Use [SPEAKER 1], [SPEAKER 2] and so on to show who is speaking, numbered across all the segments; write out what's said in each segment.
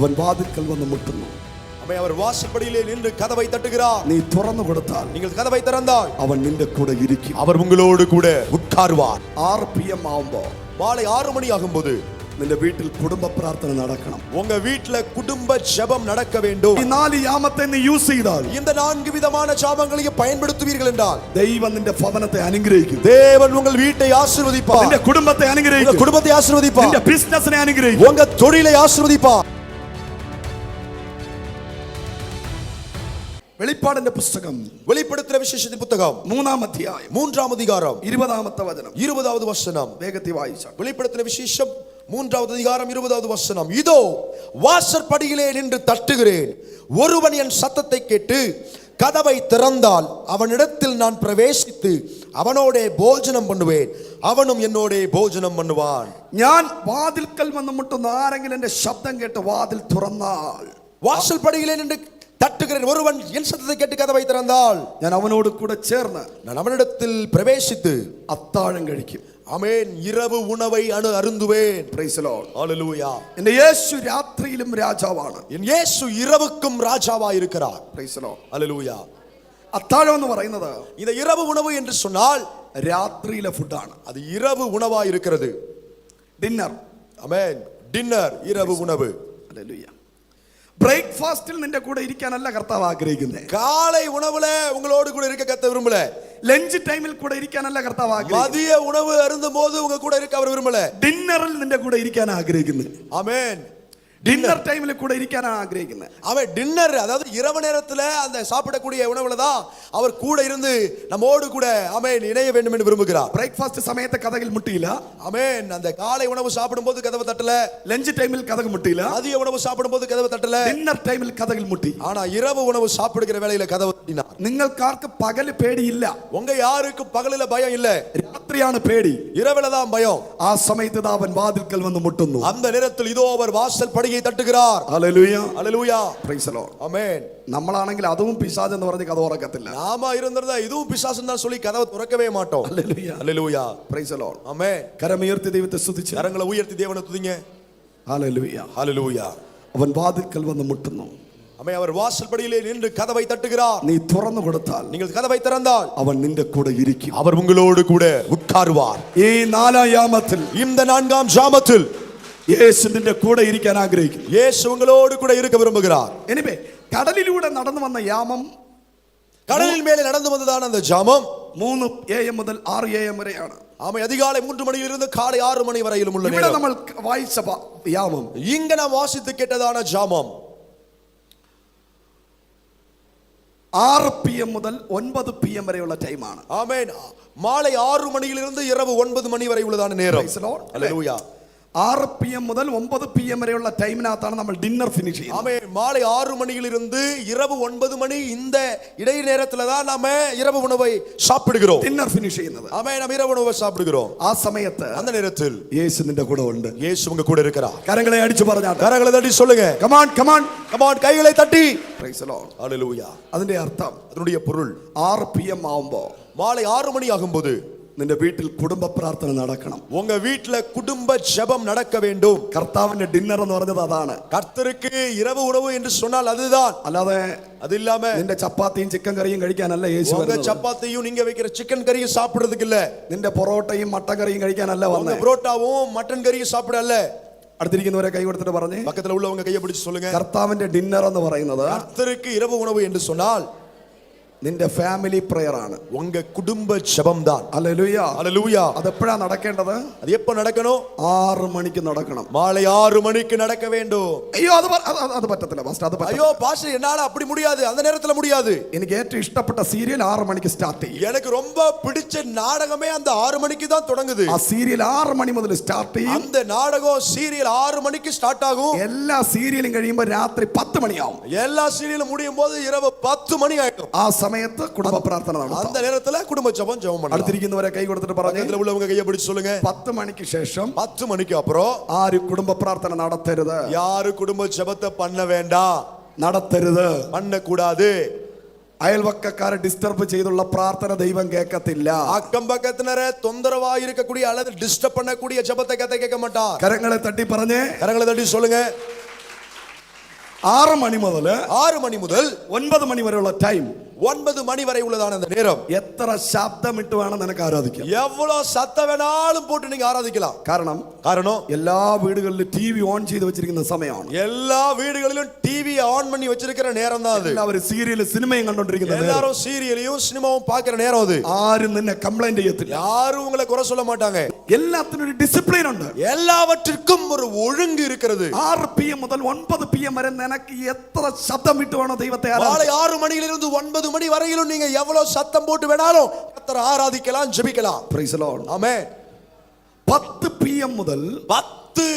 [SPEAKER 1] അവൻ വാതിൽക്കൽ വന്ന് മുട്ടുന്നു
[SPEAKER 2] அவை அவர் வாசற்படியிலே நின்று கதவை தட்டுகிறார்
[SPEAKER 1] നീ തുറന്നു കൊടുത്താൽ
[SPEAKER 2] நீங்கள் கதவை திறந்தால்
[SPEAKER 1] അവൻ നിന്റെ കൂടെ ഇരിക്കും
[SPEAKER 2] அவர் உங்களோடு கூட உட்காருவார்
[SPEAKER 1] ആറ് പി എം ആവുമ്പോ
[SPEAKER 2] மாலை ஆறு மணி ஆகும்போது
[SPEAKER 1] നിന്റെ വീട്ടിൽ കുടുംബ പ്രാർത്ഥന നടക്കണം
[SPEAKER 2] உங்க வீட்டுல குடும்ப ஜெபம் நடக்க வேண்டும்
[SPEAKER 1] ഈ നാല് യാമത്തെ നീ യൂസ് ചെയ്താൽ
[SPEAKER 2] இந்த நான்கு விதமான ஜாபங்களையும் பயன்படுத்துவீர்கள் என்றால்
[SPEAKER 1] ദൈവം നിന്റെ ഭവനത്തെ അനുഗ്രഹിക്കും
[SPEAKER 2] தேவன் உங்கள் வீட்டை ஆசீர்வதிப்பார்
[SPEAKER 1] നിന്റെ കുടുംബത്തെ
[SPEAKER 2] உங்க
[SPEAKER 1] അനുഗ്രഹിക്കും
[SPEAKER 2] குடும்பத்தை ஆசீர்வதிப்பார்
[SPEAKER 1] നിന്റെ ബിസിനസിനെ അനുഗ്രഹിക്കും
[SPEAKER 2] உங்க தொழிலை ஆசீர்வதிப்பார்
[SPEAKER 1] വെളിപ്പാടിന്റെ പുസ്തകം
[SPEAKER 2] வெளிப்படுத்துற விசேஷத்தின் புத்தகம்
[SPEAKER 1] മൂന്നാം അധ്യായം
[SPEAKER 2] மூன்றாம் அதிகாரம்
[SPEAKER 1] ഇരുപതാമത്തെ വചനം
[SPEAKER 2] இருபதாவது வசனம்
[SPEAKER 1] വേഗത്തിൽ വായിച്ചാൽ
[SPEAKER 2] வெளிப்படுத்தின விசேஷம் மூன்றாவது அதிகாரம் இருபதாவது வசனம் இதோ வாசற்படியிலே நின்று தட்டுகிறேன் ஒருவன் என் சத்தத்தை கேட்டு கதவை திறந்தால் அவனிடத்தில் நான் பிரவேசித்து அவனோடே போஜனம் பண்ணுவேன் அவனும் என்னோடே போஜனம் பண்ணுவான்
[SPEAKER 1] ഞാൻ വാതിൽക്കൽ വന്ന് മുട്ടുന്ന ആരെങ്കിലും എന്റെ ശബ്ദം കേട്ട് വാതിൽ തുറന്നാൽ
[SPEAKER 2] வாசல் படியிலே நின்று தட்டுகிறேன் ஒருவன் என் சத்தத்தை கேட்டு கதவை திறந்தால்
[SPEAKER 1] ഞാൻ അവനോട് കൂടെ ചേർന്ന്
[SPEAKER 2] நான் அவனிடத்தில் பிரவேசித்து
[SPEAKER 1] അത്താഴം കഴിക്കും
[SPEAKER 2] அமேன் இரவு உணவை அணு அருந்துவேன்
[SPEAKER 1] Praise the Lord.
[SPEAKER 2] ஹalleluya
[SPEAKER 1] എന്റെ യേശു രാത്രിയിലും രാജാവാണ്
[SPEAKER 2] என் இயேசு இரவுக்கும் ராஜாவா இருக்கிறார்
[SPEAKER 1] Praise the Lord.
[SPEAKER 2] ஹalleluya
[SPEAKER 1] അത്താഴം എന്ന് പറയുന്നത്
[SPEAKER 2] இந்த இரவு உணவு என்று சொன்னால்
[SPEAKER 1] രാത്രിയിലെ ഫുഡാണ്
[SPEAKER 2] அது இரவு உணவா இருக்கிறது
[SPEAKER 1] ഡിന്നർ
[SPEAKER 2] அமேன் டின்னர் இரவு உணவு
[SPEAKER 1] ബ്രേക്ക്ഫാസ്റ്റിൽ നിന്റെ കൂടെ ഇരിക്കാനല്ല കർത്താവ് ആഗ്രഹിക്കുന്നത്
[SPEAKER 2] കാളൈ ഉണവില് ഉങ്ങളോട് കൂടെ ഇരിക്ക കത്ത വിരുമ്പല
[SPEAKER 1] ലഞ്ച് ടൈമിൽ കൂടെ ഇരിക്കാനല്ല കർത്താവ് ആഗ്രഹിക്കുന്നത്
[SPEAKER 2] മതിയ ഉണവ് അരുന്തും പോത് ഉങ്ങ കൂടെ ഇരിക്ക അവർ വിരുമ്പല
[SPEAKER 1] ഡിന്നറിൽ നിന്റെ കൂടെ ഇരിക്കാൻ ആഗ്രഹിക്കുന്നത് ആമേൻ
[SPEAKER 2] அமேன்
[SPEAKER 1] ഡിന്നർ ടൈമിൽ കൂടെ ഇരിക്കാനാണ് ആഗ്രഹിക്കുന്നത്
[SPEAKER 2] அவன் டின்னர் அதாவது இரவு நேரத்துல அந்த சாப்பிடக்கூடிய உணவுல தான் அவர் கூட இருந்து நம்மோடு கூட அமேன் இணைய வேண்டும் என்று விரும்புகிறார்
[SPEAKER 1] ബ്രേക്ക്ഫാസ്റ്റ് സമയത്ത് കഥകിൽ മുട്ടിയില്ല
[SPEAKER 2] அமேன் அந்த காலை உணவு சாப்பிடும்போது கதவு தட்டல
[SPEAKER 1] ലഞ്ച് ടൈമിൽ കഥക് മുട്ടിയില്ല
[SPEAKER 2] மதிய உணவு சாப்பிடும்போது கதவு தட்டல
[SPEAKER 1] ഡിന്നർ ടൈമിൽ കഥകിൽ മുട്ടി
[SPEAKER 2] ஆனா இரவு உணவு சாப்பிடுகிற வேளையில கதவு தட்டினார்
[SPEAKER 1] നിങ്ങൾക്കാർക്ക് പകല് പേടിയില്ല
[SPEAKER 2] உங்க யாருக்கும் பகலில பயம் இல்ல
[SPEAKER 1] രാത്രിയാണ് പേടി
[SPEAKER 2] இரவுல தான் பயம்
[SPEAKER 1] ആ സമയത്ത് ഇതാ അവൻ വാതിൽക്കൽ വന്ന് മുട്ടുന്നു
[SPEAKER 2] அந்த நேரத்தில் இதோ அவர் வாசல் படியை தட்டுகிறார்
[SPEAKER 1] hallelujah
[SPEAKER 2] hallelujah
[SPEAKER 1] Praise the Lord.
[SPEAKER 2] Amen
[SPEAKER 1] നമ്മളാണെങ്കിൽ അതും പിശാജ് എന്ന് പറഞ്ഞ് കഥ ഉറക്കത്തില്ല
[SPEAKER 2] நாம இருந்திருந்தா இதுவும் பிசாசு தான் சொல்லி கதவை திறக்கவே மாட்டோம்
[SPEAKER 1] hallelujah
[SPEAKER 2] hallelujah
[SPEAKER 1] Praise the Lord.
[SPEAKER 2] Amen
[SPEAKER 1] കരമുയർത്തി ദൈവത്തെ സ്തുതിച്ച്
[SPEAKER 2] கரங்களை உயர்த்தி தேவனை துதிங்க
[SPEAKER 1] ഹല്ലേലൂയ
[SPEAKER 2] அல்லேலூயா
[SPEAKER 1] അവൻ വാതിൽക്കൽ വന്ന് മുട്ടുന്നു
[SPEAKER 2] ஆமென் அவர் வாசல் படியிலே நின்று கதவை தட்டுகிறார்
[SPEAKER 1] നീ തുറന്നു കൊടുത്താൽ
[SPEAKER 2] நீங்கள் கதவை திறந்தால்
[SPEAKER 1] അവൻ നിന്റെ കൂടെ ഇരിക്കും
[SPEAKER 2] அவர் உங்களோடு கூட உட்காருவார்
[SPEAKER 1] ഈ നാലാം യാമത്തിൽ
[SPEAKER 2] இந்த நான்காம் ஜாமத்தில்
[SPEAKER 1] യേശു നിന്റെ കൂടെ ഇരിക്കാൻ ആഗ്രഹിക്കുന്നു
[SPEAKER 2] இயேசு உங்களோடு கூட இருக்க விரும்புகிறார்
[SPEAKER 1] എനിവേ കടലിലൂടെ നടന്നു വന്ന യാമം
[SPEAKER 2] கடலின் மேலே நடந்து வந்ததான அந்த ஜாமம்
[SPEAKER 1] മൂന്ന് എ എം മുതൽ ആറ് എ എം വരെയാണ്
[SPEAKER 2] ஆமை அதிகாலை மூன்று மணியிலிருந்து காலை ஆறு மணி வரையிலும் உள்ள
[SPEAKER 1] ഇവിടെ
[SPEAKER 2] நேரம்
[SPEAKER 1] നമ്മൾ വായിച്ച പ- യാമം
[SPEAKER 2] இங்க நாம் வாசித்து கேட்டதான
[SPEAKER 1] ആറ് പി എം മുതൽ ഒൻപത് പി എം വരെയുള്ള ടൈമാണ്
[SPEAKER 2] ആമേൻ മാളെ ആറു മണിയിലിരുന്ന് ഇറവ് ഒൻപത് മണി വരെയുള്ളതാണ് നേരം நேரம்
[SPEAKER 1] Praise the Lord.
[SPEAKER 2] அல்லேலூயா
[SPEAKER 1] ആറ് പി എം മുതൽ ഒമ്പത് പി എം വരെയുള്ള ടൈമിനകത്താണ് നമ്മൾ ഡിന്നർ ഫിനിഷ് ചെയ്യുന്നത്
[SPEAKER 2] ஆமென் மாலை ஆறு மணியிலிருந்து இரவு ஒன்பது மணி இந்த இடை நேரத்துல தான் நாம இரவு உணவை சாப்பிடுகிறோம்
[SPEAKER 1] ഡിന്നർ ഫിനിഷ് ചെയ്യുന്നത്
[SPEAKER 2] ஆமென் நாம் இரவு உணவை சாப்பிடுகிறோம்
[SPEAKER 1] ആ സമയത്ത്
[SPEAKER 2] அந்த நேரத்தில்
[SPEAKER 1] യേശു നിന്റെ കൂടെ ഉണ്ട്
[SPEAKER 2] இயேசு உங்க கூட இருக்கிறார்
[SPEAKER 1] കരങ്ങളെ അടിച്ചു പറഞ്ഞാട്ടെ
[SPEAKER 2] கரங்களை தட்டி சொல்லுங்க
[SPEAKER 1] കമാൺ കമാൺ
[SPEAKER 2] கமான் கைகளை தட்டி
[SPEAKER 1] Praise the Lord.
[SPEAKER 2] அல்லேலூயா
[SPEAKER 1] അതിന്റെ അർത്ഥം
[SPEAKER 2] அதனுடைய பொருள்
[SPEAKER 1] ആറ് പി എം ആവുമ്പോ
[SPEAKER 2] மாலை ஆறு மணி ஆகும்போது
[SPEAKER 1] നിന്റെ വീട്ടിൽ കുടുംബ പ്രാർത്ഥന നടക്കണം
[SPEAKER 2] உங்க வீட்டுல குடும்ப ஜெபம் நடக்க வேண்டும்
[SPEAKER 1] കർത്താവിന്റെ ഡിന്നർ എന്ന് പറഞ്ഞത് അതാണ്
[SPEAKER 2] கர்த்தருக்கு இரவு உணவு என்று சொன்னால் அதுதான்
[SPEAKER 1] അല്ലാതെ
[SPEAKER 2] அது இல்லாம
[SPEAKER 1] നിന്റെ ചപ്പാത്തിയും ചിക്കൻ കറിയും കഴിക്കാനല്ല യേശു
[SPEAKER 2] உங்க
[SPEAKER 1] വരുന്നത്.
[SPEAKER 2] சப்பாத்தியும் நீங்க வைக்கிற சிக்கன் கறியும் சாப்பிடுறதுக்கு இல்ல
[SPEAKER 1] നിന്റെ പൊറോട്ടയും മട്ടൻ കറിയും കഴിക്കാനല്ല
[SPEAKER 2] உங்க
[SPEAKER 1] വന്നത്
[SPEAKER 2] புரோட்டாவும் மட்டன் கறியும் சாப்பிட அல்ல
[SPEAKER 1] അടുത്തിരിക്കുന്നവരെ കൈ കൊടുത്തിട്ട് പറഞ്ഞേ
[SPEAKER 2] பக்கத்துல உள்ளவங்க கையை பிடிச்சு சொல்லுங்க
[SPEAKER 1] കർത്താവിന്റെ ഡിന്നർ എന്ന് പറയുന്നത്
[SPEAKER 2] கர்த்தருக்கு இரவு உணவு என்று சொன்னால்
[SPEAKER 1] നിന്റെ ഫാമിലി പ്രെയർ ആണ്
[SPEAKER 2] உங்க குடும்ப ஜெபம் தான்
[SPEAKER 1] അല്ലേലൂയ
[SPEAKER 2] அல்லேலூயா
[SPEAKER 1] അതെപ്പോഴാ നടക്കേണ്ടത്
[SPEAKER 2] அது எப்ப நடக்கணும்
[SPEAKER 1] ആറ് മണിക്ക് നടക്കണം
[SPEAKER 2] மாலை ஆறு மணிக்கு நடக்க வேண்டும்
[SPEAKER 1] അയ്യോ അത് പ- അത് അത് അത് പറ്റത്തില്ല ഫസ്റ്റ് അത് പറ്റ-
[SPEAKER 2] ஐயோ பாஸ்டர் என்னால அப்படி முடியாது அந்த நேரத்துல முடியாது
[SPEAKER 1] എനിക്ക് ഏറ്റവും ഇഷ്ടപ്പെട്ട സീരിയൽ ആറ് മണിക്ക് സ്റ്റാർട്ട് ചെയ്യും
[SPEAKER 2] எனக்கு ரொம்ப பிடிச்ச நாடகமே அந்த ஆறு மணிக்கு தான் தொடங்குது
[SPEAKER 1] ആ സീരിയൽ ആറ് മണി മുതൽ സ്റ്റാർട്ട് ചെയ്യും
[SPEAKER 2] அந்த நாடகம் சீரியல் ஆறு மணிக்கு ஸ்டார்ட் ஆகும்
[SPEAKER 1] എല്ലാ സീരിയലും കഴിയുമ്പോൾ രാത്രി പത്ത് മണിയാവും
[SPEAKER 2] எல்லா சீரியலும் முடியும் போது இரவு பத்து மணி ஆயிடும்
[SPEAKER 1] ആ സമയത്ത് കുടുംബ പ്രാർത്ഥന നടത്താം
[SPEAKER 2] அந்த நேரத்துல குடும்ப ஜெபம் ஜெபம் பண்ணலாம்
[SPEAKER 1] അടുത്തിരിക്കുന്നവരെ കൈ കൊടുത്തിട്ട് പറഞ്ഞു
[SPEAKER 2] பக்கத்துல உள்ளவங்க கையை பிடிச்சு சொல்லுங்க
[SPEAKER 1] പത്ത് മണിക്ക് ശേഷം
[SPEAKER 2] பத்து மணிக்கு அப்புறம்
[SPEAKER 1] ആരും കുടുംബ പ്രാർത്ഥന നടത്തരുത്
[SPEAKER 2] யாரு குடும்ப ஜெபத்தை பண்ண வேண்டாம்
[SPEAKER 1] നടത്തരുത്
[SPEAKER 2] பண்ண கூடாது
[SPEAKER 1] അയൽവക്കക്കാരെ ഡിസ്റ്റർബ് ചെയ്തുള്ള പ്രാർത്ഥന ദൈവം കേൾക്കത്തില്ല
[SPEAKER 2] அக்கம் பக்கத்தினரை தொந்தரவா இருக்கக்கூடிய அல்லது டிஸ்டர்ப் பண்ணக்கூடிய ஜெபத்தை கத்த கேட்க மாட்டார்
[SPEAKER 1] കരങ്ങളെ തട്ടി പറഞ്ഞേ
[SPEAKER 2] கரங்களை தட்டி சொல்லுங்க
[SPEAKER 1] ആറ് മണി മുതൽ
[SPEAKER 2] ஆறு மணி முதல்
[SPEAKER 1] ഒൻപത് മണി വരെയുള്ള ടൈം
[SPEAKER 2] ஒன்பது மணி வரை உள்ளதான அந்த நேரம்
[SPEAKER 1] എത്ര ശബ്ദമിട്ട് വേണം നിനക്ക് ആരാധിക്കാം
[SPEAKER 2] எவ்வளவு சத்தம் வேணாலும் போட்டு நீங்க ஆராதிக்கலாம்
[SPEAKER 1] കാരണം
[SPEAKER 2] காரணம்
[SPEAKER 1] എല്ലാ വീടുകളിലും ടി വി ഓൺ ചെയ്ത് വെച്ചിരിക്കുന്ന സമയമാണ്
[SPEAKER 2] எல்லா வீடுகளிலும் டிவி ஆன் பண்ணி வச்சிருக்கிற நேரம் தான் அது
[SPEAKER 1] എല്ലാവരും സീരിയലും സിനിമയും കണ്ടോണ്ടിരിക്കുന്ന നേരം.
[SPEAKER 2] எல்லாரும் சீரியலையும் சினிமாவும் பாக்குற நேரம் அது
[SPEAKER 1] ആരും നിന്നെ കംപ്ലൈന്റ് ചെയ്യത്തില്ല
[SPEAKER 2] யாரும் உங்களை குறை சொல்ல மாட்டாங்க
[SPEAKER 1] എല്ലാത്തിനും ഒരു ഡിസിപ്ലിൻ ഉണ്ട്
[SPEAKER 2] எல்லாவற்றிற்கும் ஒரு ஒழுங்கு இருக்கிறது
[SPEAKER 1] ആറ് പി എം മുതൽ ഒൻപത് പി എം വരെ നിനക്ക് എത്ര ശബ്ദം വിട്ട് വേണോ ദൈവത്തെ ആരാധിക്കാൻ?
[SPEAKER 2] மாலை ஆறு மணியிலிருந்து ஒன்பது மணி வரையிலும் நீங்க எவ்வளவு சத்தம் போட்டு வேணாலும் கத்தரை ஆராதிக்கலாம் ஜெபிக்கலாம். பிரைஸ்
[SPEAKER 1] லார்ட் ஆமென் பிஎம் முதல்
[SPEAKER 2] 10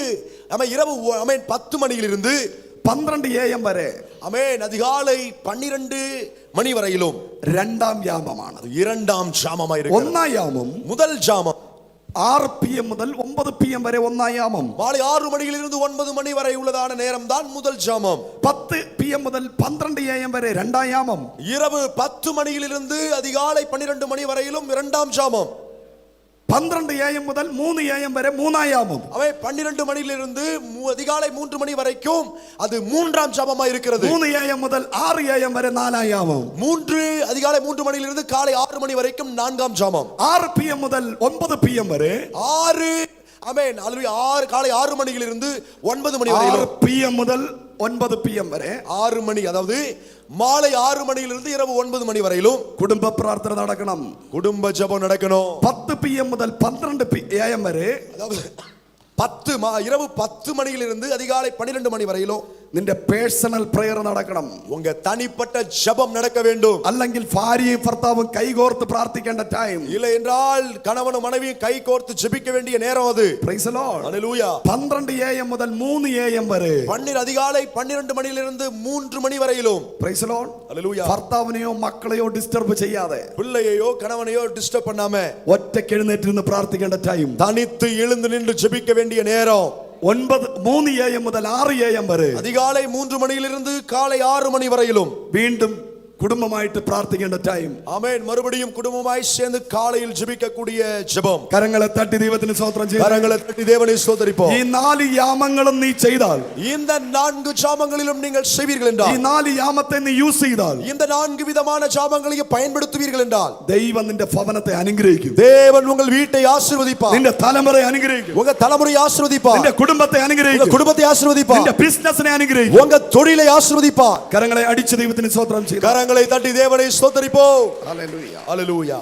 [SPEAKER 2] நம்ம இரவு ஆமென் 10 மணியிலிருந்து
[SPEAKER 1] பன்னிரண்டு ஏஎம் வரை.
[SPEAKER 2] அமேன் அதிகாலை பன்னிரண்டு மணி வரையிலும்.
[SPEAKER 1] இரண்டாம்
[SPEAKER 2] யாமமானது. இரண்டாம் ஜாமமாயிருக்கு
[SPEAKER 1] ஒன்னா யாமம்
[SPEAKER 2] முதல் ஜாமம்
[SPEAKER 1] ആറ് പി എം മുതൽ ഒമ്പത് പി എം വരെ ഒന്നാം യാമം
[SPEAKER 2] மாலை ஆறு மணியிலிருந்து ஒன்பது மணி வரை உள்ளதான நேரம் தான் முதல் ஜாமம்
[SPEAKER 1] പത്ത് പി എം മുതൽ പന്ത്രണ്ട് എ എം വരെ രണ്ടാം യാമം
[SPEAKER 2] இரவு பத்து மணியிலிருந்து அதிகாலை பன்னிரண்டு மணி வரையிலும் இரண்டாம் ஜாமம்
[SPEAKER 1] பன்னிரண்டு ஏஎம் முதல் மூணு ஏஎம் வரை மூணாயாமம்
[SPEAKER 2] அவை பன்னிரண்டு மணியிலிருந்து அதிகாலை மூன்று மணி வரைக்கும் அது மூன்றாம் ஜபமா இருக்கிறது.
[SPEAKER 1] மூணு ஏஎம் முதல் ஆறு ஏஎம் வரை நாலாயாமம்
[SPEAKER 2] மூன்று அதிகாலை மூன்று மணியிலிருந்து காலை ஆறு மணி வரைக்கும் நான்காம்
[SPEAKER 1] ஜபம் ஆறு பிஎம் முதல் ஒன்பது பிஎம் வரை
[SPEAKER 2] ஆறு அமேன் அதுல ஆறு காலை ஆறு மணியிலிருந்து ஒன்பது மணி
[SPEAKER 1] வரை பிஎம் முதல் ஒன்பது பிஎம் வரை.
[SPEAKER 2] ஆறு மணி அதாவது மாலை ஆறு மணியிலிருந்து இரவு ஒன்பது மணி வரையிலும்.
[SPEAKER 1] குடும்ப பிரார்த்தனை நடக்கணும்.
[SPEAKER 2] குடும்ப ஜபம் நடக்கணும்.
[SPEAKER 1] பத்து பிஎம் முதல் பன்னிரண்டு பி ஏஎம் வரை.
[SPEAKER 2] அதாவது பத்து இரவு பத்து மணியிலிருந்து அதிகாலை பன்னிரெண்டு மணி வரையிலும்
[SPEAKER 1] നിന്റെ പേഴ്സണൽ പ്രയർ നടക്കണം
[SPEAKER 2] உங்க தனிப்பட்ட ஜெபம் நடக்க வேண்டும்
[SPEAKER 1] അല്ലെങ്കിൽ ഭാര്യയും ഭർത്താവും കൈകോർത്ത് പ്രാർത്ഥിക്കേണ്ട ടൈം
[SPEAKER 2] இல்லை என்றால் கணவனும் மனைவியும் கை கோர்த்து ஜெபிக்க வேண்டிய நேரம் அது
[SPEAKER 1] Praise the Lord.
[SPEAKER 2] அல்லேலூயா
[SPEAKER 1] പന്ത്രണ്ട് എ എം മുതൽ മൂന്ന് എ എം വരെ
[SPEAKER 2] பன்னிர அதிகாலை பன்னிரண்டு மணியிலிருந்து மூன்று மணி வரையிலும்
[SPEAKER 1] Praise the Lord.
[SPEAKER 2] அல்லேலூயா
[SPEAKER 1] ഭർത്താവിനെയോ മക്കളെയോ ഡിസ്റ്റർബ് ചെയ്യാതെ
[SPEAKER 2] பிள்ளையையோ கணவனையோ டிஸ்டர்ப் பண்ணாம
[SPEAKER 1] ഒറ്റയ്ക്ക് എഴുന്നേറ്റിരുന്ന് പ്രാർത്ഥിക്കേണ്ട ടൈം
[SPEAKER 2] தனித்து எழுந்து நின்று ஜெபிக்க வேண்டிய நேரம்
[SPEAKER 1] ஒன்பது மூணு ஏஎம் முதல் ஆறு ஏஎம் வரை
[SPEAKER 2] அதிகாலை மூன்று மணியிலிருந்து காலை ஆறு மணி வரையிலும்
[SPEAKER 1] மீண்டும் കുടുംബമായിട്ട് പ്രാർത്ഥിക്കേണ്ട ടൈം
[SPEAKER 2] ஆமென் மறுபடியும் குடும்பமாய் சேர்ந்து காலையில் ஜெபிக்கக்கூடிய ஜெபம்
[SPEAKER 1] കരങ്ങളെ തട്ടി ദൈവത്തിന് സ്തോത്രം ചെയ്തു
[SPEAKER 2] கரங்களை தட்டி தேவனை ஸ்தோத்தரிப்போம்
[SPEAKER 1] ഈ നാല് യാമങ്ങളും നീ ചെയ്താൽ
[SPEAKER 2] இந்த நான்கு ஜாமங்களிலும் நீங்கள் செய்வீர்கள்
[SPEAKER 1] ഈ
[SPEAKER 2] என்றால்
[SPEAKER 1] നാല് യാമത്തെ നീ യൂസ് ചെയ്താൽ
[SPEAKER 2] இந்த நான்கு விதமான ஜாமங்களையும் பயன்படுத்துவீர்கள் என்றால்
[SPEAKER 1] ദൈവം നിന്റെ ഭവനത്തെ അനുഗ്രഹിക്കും
[SPEAKER 2] தேவன் உங்கள் வீட்டை ஆசீர்வதிப்பார்
[SPEAKER 1] നിന്റെ തലമുറയെ അനുഗ്രഹിക്കും
[SPEAKER 2] உங்க தலைமுறையை ஆசீர்வதிப்பார்
[SPEAKER 1] നിന്റെ കുടുംബത്തെ
[SPEAKER 2] உங்க
[SPEAKER 1] അനുഗ്രഹിക്കും
[SPEAKER 2] குடும்பத்தை ஆசீர்வதிப்பார்
[SPEAKER 1] നിന്റെ ബിസിനസിനെ അനുഗ്രഹിക്കും
[SPEAKER 2] உங்க தொழிலை ஆசீர்வதிப்பார்
[SPEAKER 1] കരങ്ങളെ അടിച്ച് ദൈവത്തിന് സ്തോത്രം ചെയ്തു
[SPEAKER 2] கரங்களை தட்டி தேவனை ஸ்தோத்தரிப்போம்
[SPEAKER 1] Hallelujah.
[SPEAKER 2] அல்லேலூயா